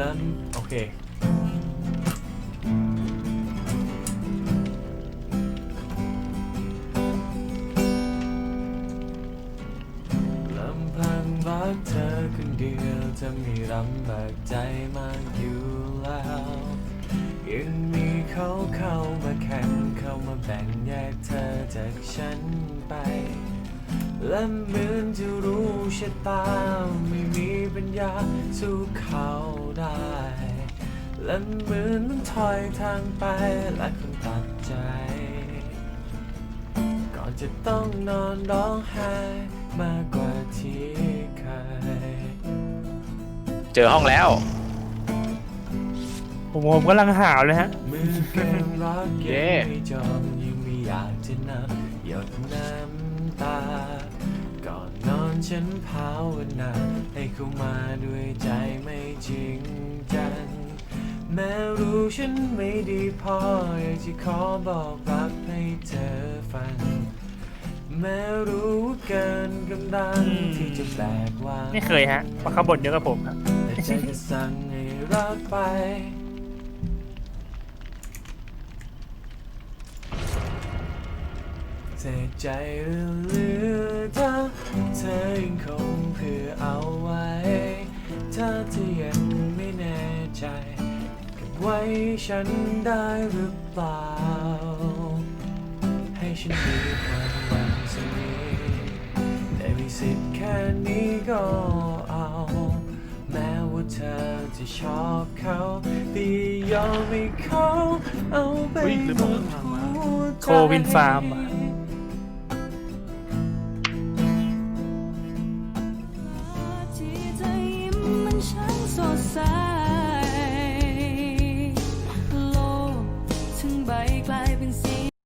ลำพังรักเธอคนเดียวจะมีลำบากใจมากอยู่แล้ว ยังมีเขาเข้ามาแข่งเข้ามาแบ่งแยกเธอจากฉันไป และเหมือนจะรู้ชะตาไม่มีปัญญาสู้เขา และเหมือนมันถอยทางไปและคนตัดใจ ก่อนจะต้องนอนร้องไห้มากกว่าที่เคยเจอห้องแล้ว ผมผมกำลังหาวเลยฮะ มือเกินรักเย้ ยังไม่จอมยังไม่อยากจะนับหยดน้ำตา ก่อนนอนฉันภาวนาให้เข้ามาด้วยใจไม่จริงจัง แม้รู้ฉันไม่ดีพออยากจะขอบอกรักให้เธอฟัง แม้รู้ว่าเกินกำลังอืมที่จะแบกวางไม่เคยฮะมาขบวนเดียวกับผมครับแต่ใจจะสั่งให้รักไปเสียใจเหลือเธอเธอยังคงเพื่อเอาไว้ ถ้าเธอยัง ไว้ฉันได้หรือเปล่า ให้ฉันมีความหวังสักนิดได้มีสิทธิ์แค่นี้ก็เอา แม้ว่าเธอจะชอบเขาแต่ยอมให้เขาเอาไปอุ๊ยลืมหมบอกดข้างหลังหัวใจโควินฟาร์มอะ โลก